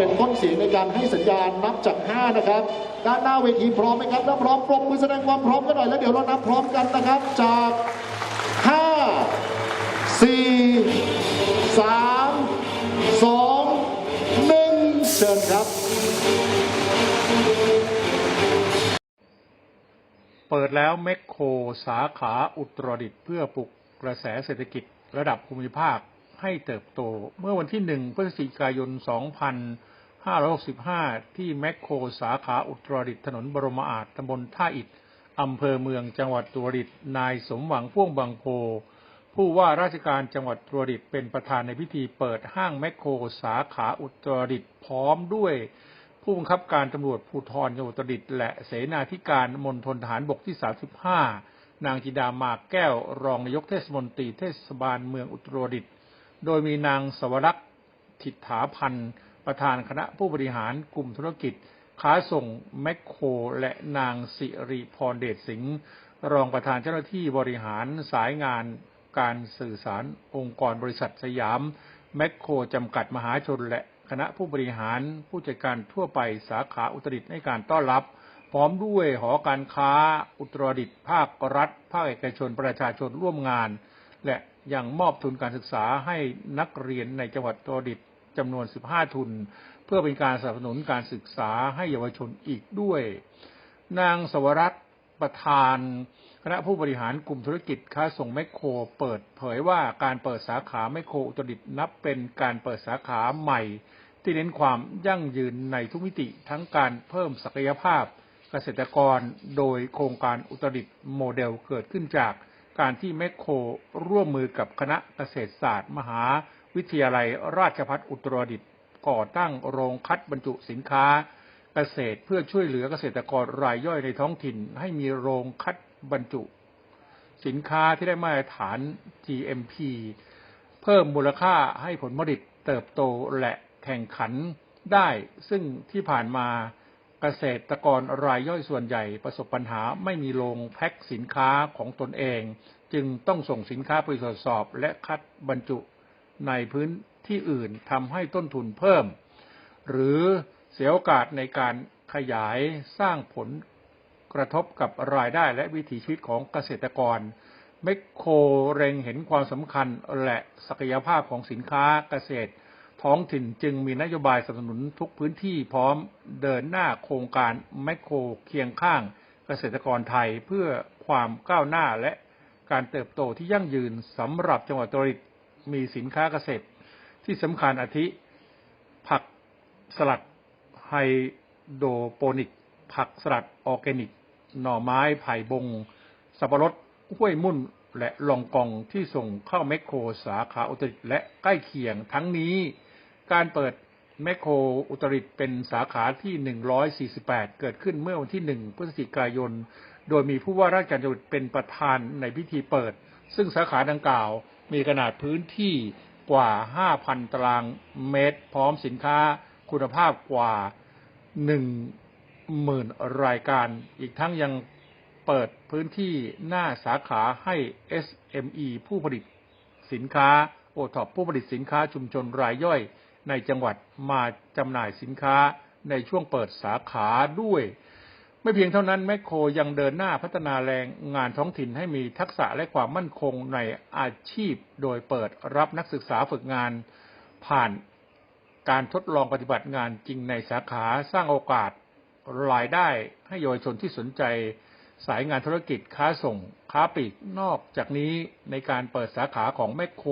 เป็นต้นเสียงในการให้สัญญาณนับจาก 5 นะครับ ด้านหน้าเวทีพร้อมไหมครับถ้าพร้อมปรบมือแสดงความพร้อมกันหน่อยแล้วเดี๋ยวเรานับพร้อมกันนะครับ จาก 5 4 3 2 1 เชิญครับ เปิดแล้วแมคโครสาขาอุตรดิตถ์เพื่อปลุกกระแสเศรษฐกิจระดับภูมิภาคให้เติบโตเมื่อวันที่ 1 พฤศจิกายน 2565 ที่แมคโครสาขาอุตรดิตถ์ถนนบรมอาจตำบลท่าอิฐอำเภอเมืองจังหวัดอุตรดิตถ์นายสมหวังพ่วงบางโพ ผู้ว่าราชการจังหวัดอุตรดิตถ์เป็นประธานในพิธีเปิดห้างแมคโครสาขาอุตรดิตถ์พร้อมด้วยผู้บังคับการตำรวจภูธรจังหวัดอุตรดิตถ์และเสนาธิการมณฑลทหารบกที่ 35 นางจิดามาแก้วรองนายกเทศมนตรีเทศบาลเมืองอุตรดิตถ์โดยมีนางสวรักษ์ทิฏฐาพันธ์ ประธานคณะผู้บริหารกลุ่มธุรกิจ ค้าส่งแมคโคร และนางสิริพรเดชสิงห์รองประธานเจ้าหน้าที่บริหารสายงานการสื่อสารองค์กรบริษัทสยาม แมคโครจำกัดมหาชนและคณะผู้บริหารผู้จัดการทั่วไปสาขาอุตรดิตถ์ในการต้อนรับ พร้อมด้วยหอการค้าอุตรดิตถ์ภาครัฐ ภาคเอกชนประชาชนร่วมงาน และยังมอบทุนการศึกษาให้นักเรียนในจังหวัดอุตรดิตถ์ จำนวน 15 ทุน เพื่อเป็นการสนับสนุนการศึกษาให้เยาวชนอีกด้วย นางสวรัตนประธาน คณะผู้บริหารกลุ่มธุรกิจค้าส่งแมคโคร เปิดเผยว่าการเปิดสาขาแมคโครอุตรดิตนับเป็นการเปิดสาขาใหม่ ที่เน้นความยั่งยืนในทุกมิติทั้งการเพิ่มศักยภาพเกษตรกรโดยโครงการอุตรดิตถ์โมเดลเกิดขึ้นจากการที่แมคโครร่วมมือกับคณะเกษตรศาสตร์ มหา วิทยาลัยราชภัฏอุตรดิตถ์ก่อตั้งโรงคัดบรรจุสินค้าเกษตรเพื่อช่วยเหลือเกษตรกรรายย่อยในท้องถิ่น ให้มีโรงคัดบรรจุ สินค้าที่ได้มาตรฐาน GMP เพิ่มมูลค่าให้ผลผลิตเติบโตและแข่งขันได้ซึ่งที่ผ่านมาเกษตรกรรายย่อยส่วนใหญ่ประสบปัญหาไม่มีโรงแพ็คสินค้าของตนเอง จึงต้องส่งสินค้าไปตรวจสอบและคัดบรรจุ ในพื้นที่อื่นทำให้ต้นทุนเพิ่ม หรือเสียโอกาสในการขยายสร้างผลกระทบกับรายได้และวิถีชีวิตของเกษตรกร เมคโครเร็งเห็นความสำคัญและศักยภาพของสินค้าเกษตร ท้องถิ่นจึงมีนโยบายสนับสนุนทุกพื้นที่พร้อมเดินหน้าโครงการแมคโครเคียงข้างเกษตรกรไทยเพื่อความก้าวหน้าและการเติบโตที่ยั่งยืนสำหรับจังหวัดตริต มีสินค้าเกษตร ที่สำคัญอาทิ ผักสลัดไฮโดรโปนิก ผักสลัดออร์แกนิก หน่อไม้ไผ่บง สับปะรดห้วยมุ่นและลองกองที่ส่งเข้าแมคโครสาขาอุตริตและใกล้เคียงทั้งนี้ การเปิดแมคโครอุตริตเป็นสาขาที่ 148 เกิดขึ้นเมื่อวันที่ 1 พฤศจิกายน โดยมีผู้ว่าราชการจังหวัดเป็นประธานในพิธีเปิด ซึ่งสาขาดังกล่าว มีขนาดพื้นที่กว่า 5,000 ตารางเมตร พร้อมสินค้าคุณภาพกว่า 10,000 รายการ อีกทั้งยังเปิดพื้นที่หน้าสาขาให้ SME ผู้ผลิตสินค้าโอท็อปผู้ผลิตสินค้าชุมชนรายย่อย ในจังหวัดมาจำหน่ายสินค้าในช่วงเปิดสาขาด้วย ไม่เพียงเท่านั้นแมคโครยังเดินหน้าพัฒนาแรงงานท้องถิ่นให้มีทักษะและความมั่นคงในอาชีพ โดยเปิดรับนักศึกษาฝึกงานผ่านการทดลองปฏิบัติงานจริงในสาขาสร้างโอกาสรายได้ให้เยาวชนที่สนใจ สายงานธุรกิจค้าส่ง ค้าปลีกนอกจากนี้ในการเปิดสาขาของแมคโคร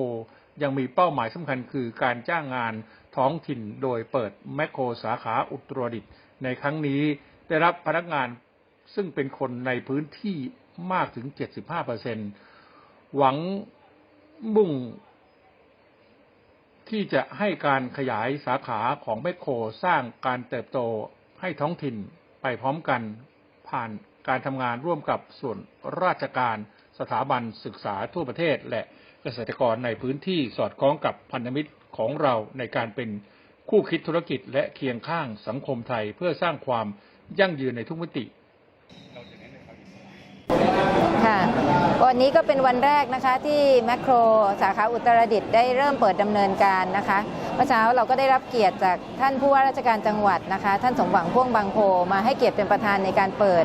ยังมีเป้าหมายสำคัญคือการจ้างงานท้องถิ่นโดยเปิดแมคโครสาขาอุตรดิตในครั้งนี้ ได้รับพนักงานซึ่งเป็นคนในพื้นที่มากถึง 75%หวังมุ่งที่จะให้การขยายสาขาของแมคโครสร้างการเติบโตให้ท้องถิ่นไปพร้อมกันผ่านการทำงานร่วมกับส่วนราชการสถาบันศึกษาทั่วประเทศ และเกษตรกรในพื้นที่สอดคล้องกับพันธมิตรของเราในการเป็นคู่คิดธุรกิจและเคียงข้างสังคมไทยเพื่อสร้างความ ยั่งยืนในทุกมิติค่ะวันนี้ก็เป็นวันแรกนะคะที่แมคโครสาขาอุตรดิตถ์ได้เริ่มเปิดดำเนินการนะคะเมื่อเช้าเราก็ได้รับเกียรติจากท่านผู้ว่าราชการจังหวัดนะคะ ท่านสมหวังพ่วงบางโพมาให้เกียรติเป็นประธานในการเปิด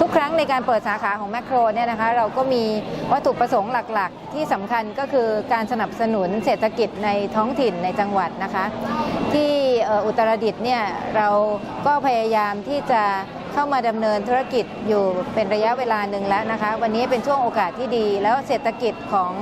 ทุกครั้งในการเปิดสาขาของแมคโครเนี่ยนะคะ เราก็มีวัตถุประสงค์หลักๆ ที่สำคัญก็คือการสนับสนุนเศรษฐกิจในท้องถิ่นในจังหวัดนะคะ ที่อุตรดิตถ์เนี่ยเราก็พยายามที่จะเข้ามาดำเนินธุรกิจอยู่เป็นระยะเวลาหนึ่งแล้วนะคะ วันนี้เป็นช่วงโอกาสที่ดี แล้วเศรษฐกิจของ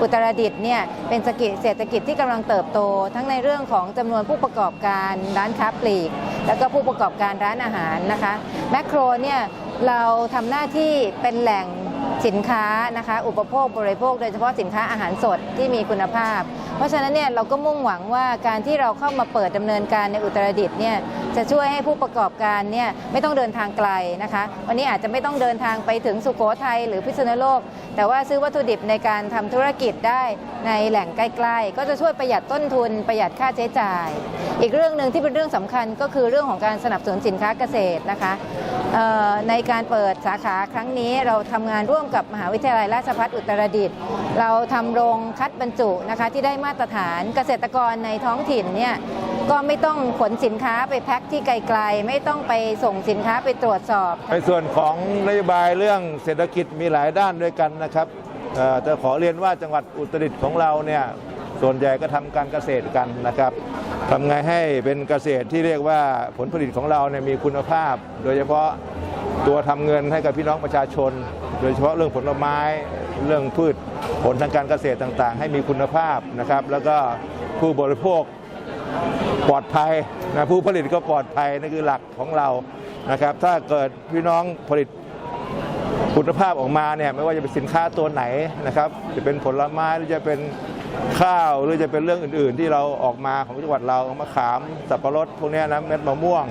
อุตรดิตถ์เนี่ยเป็นเศรษฐกิจเศรษฐกิจที่กำลังเติบโต ทั้งในเรื่องของจำนวนผู้ประกอบการร้านค้าปลีก แล้วก็ผู้ประกอบการร้านอาหารนะคะแมคโครเนี่ยเราทำหน้าที่เป็นแหล่ง สินค้านะคะอุปโภคบริโภค โดยเฉพาะสินค้าอาหารสดที่มีคุณภาพ เพราะฉะนั้นเนี่ยเราก็มุ่งหวังว่าการที่เราเข้ามาเปิดดำเนินการในอุตรดิตถ์เนี่ยจะช่วยให้ผู้ประกอบการเนี่ยไม่ต้องเดินทางไกลนะคะ วันนี้อาจจะไม่ต้องเดินทางไปถึงสุโขทัยหรือพิษณุโลก แต่ว่าซื้อวัตถุดิบในการทำธุรกิจได้ในแหล่งใกล้ๆ ก็จะช่วยประหยัดต้นทุนประหยัดค่าใช้จ่าย อีกเรื่องหนึ่งที่เป็นเรื่องสำคัญก็คือเรื่องของการสนับสนุนสินค้าเกษตรนะคะในการเปิดสาขาครั้งนี้เราทำงานร่วมกับมหาวิทยาลัยราชภัฏอุตรดิตถ์เราทำโรงคัดบรรจุนะคะที่ได้มาตรฐานเกษตรกรในท้องถิ่นเนี่ย ก็ไม่ต้องขนสินค้าไปแพ็คที่ไกลๆ ไม่ต้องไปส่งสินค้าไปตรวจสอบ ในส่วนของนโยบายเรื่องเศรษฐกิจมีหลายด้านด้วยกันนะครับเอ่อแต่ขอเรียนว่าจังหวัดอุตรดิตถ์ของเราเนี่ยส่วนใหญ่ก็ทำการเกษตรกันนะครับทำไงให้เป็นเกษตรที่เรียกว่าผลผลิตของเราเนี่ยมีคุณภาพ โดยเฉพาะตัวทำเงินให้กับพี่น้องประชาชน โดยเฉพาะเรื่องผลไม้เรื่องพืชผลทางการเกษตรต่างๆ ให้มีคุณภาพนะครับ แล้วก็ผู้บริโภค ปลอดภัยนะผู้ผลิตก็ปลอดภัยนั่นคือหลักของเรานะครับ ถ้าเกิดพี่น้องผลิตคุณภาพออกมาเนี่ยไม่ว่าจะเป็นสินค้าตัวไหนนะครับ จะเป็นผลไม้หรือจะเป็นข้าวหรือจะเป็นเรื่องอื่น ๆ ที่เราออกมาของจังหวัดเรามะขามสับปะรดพวกเนี้ยนะเม็ดมะม่วง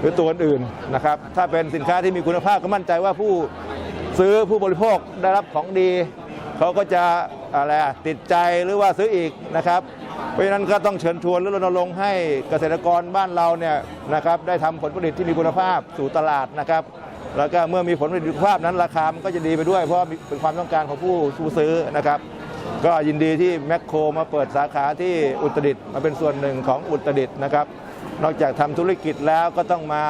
หรือตัวอื่นนะครับ ถ้าเป็นสินค้าที่มีคุณภาพก็มั่นใจว่าผู้ซื้อผู้บริโภคได้รับของดี เขาก็จะอะไรอะติดใจหรือว่าซื้ออีกนะครับ เพราะฉะนั้นก็ต้องเชิญชวนหรือรณรงค์ให้เกษตรกรบ้านเราเนี่ยนะครับได้ทำผลผลิตที่มีคุณภาพสู่ตลาดนะครับ แล้วก็เมื่อมีผลผลิตคุณภาพนั้นราคามันก็จะดีไปด้วย เพราะเป็นความต้องการของผู้ผู้ซื้อนะครับ ก็ยินดีที่แมคโครมาเปิดสาขาที่อุตรดิตถ์มาเป็นส่วนหนึ่งของอุตรดิตถ์นะครับ นอกจากทำธุรกิจแล้วก็ต้องมา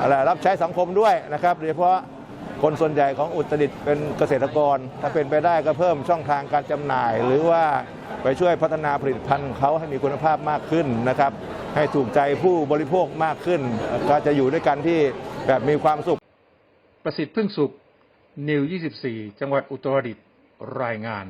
อะไรรับใช้สังคมด้วยนะครับโดยเฉพาะคนส่วนใหญ่ของอุตรดิตถ์เป็นเกษตรกร ถ้าเป็นไปได้ก็เพิ่มช่องทางการจำหน่ายหรือว่า ไปช่วยพัฒนาผลิตภัณฑ์เขาให้มีคุณภาพมากขึ้นนะครับ ให้ถูกใจผู้บริโภคมากขึ้น ก็จะอยู่ด้วยกันที่แบบมีความสุข ประสิทธิ์พึ่งสุข นิว 24 จังหวัดอุตรดิตถ์รายงาน